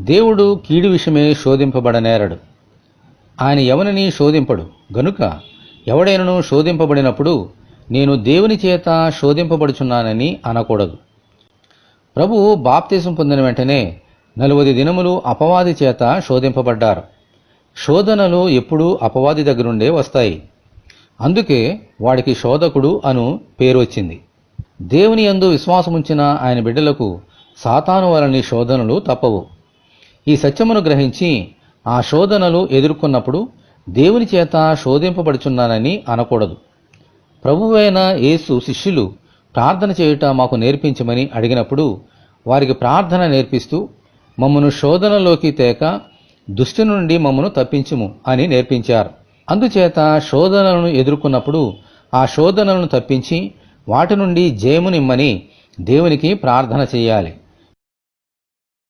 దేవుడు కీడు విషయమే శోధింపబడనేరడు. ఆయన ఎవరిని శోధింపడు. గనుక ఎవడైనను శోధింపబడినప్పుడు నేను దేవుని చేత శోధింపబడుచున్నానని అనకూడదు. ప్రభువు బాప్తీసం పొందిన వెంటనే నలువది దినములు అపవాది చేత శోధింపబడ్డారు. శోధనలు ఎప్పుడూ అపవాది దగ్గరుండే వస్తాయి. అందుకే వాడికి శోధకుడు అను పేరు వచ్చింది. దేవుని యందు విశ్వాసముంచిన ఆయన బిడ్డలకు సాతాను వలని శోధనలు తప్పవు. ఈ సత్యమును గ్రహించి ఆ శోధనలు ఎదుర్కొన్నప్పుడు దేవుని చేత శోధింపబడుచున్నానని అనకూడదు. ప్రభువైన యేసు శిష్యులు ప్రార్థన చేయుట మాకు నేర్పించమని అడిగినప్పుడు వారికి ప్రార్థన నేర్పిస్తూ మమ్మను శోధనలోకి తేక దుష్టి నుండి మమ్మను తప్పించుము అని నేర్పించారు. అందుచేత శోధనలను ఎదుర్కొన్నప్పుడు ఆ శోధనలను తప్పించి వాటి నుండి జయమునిమ్మని దేవునికి ప్రార్థన చేయాలి.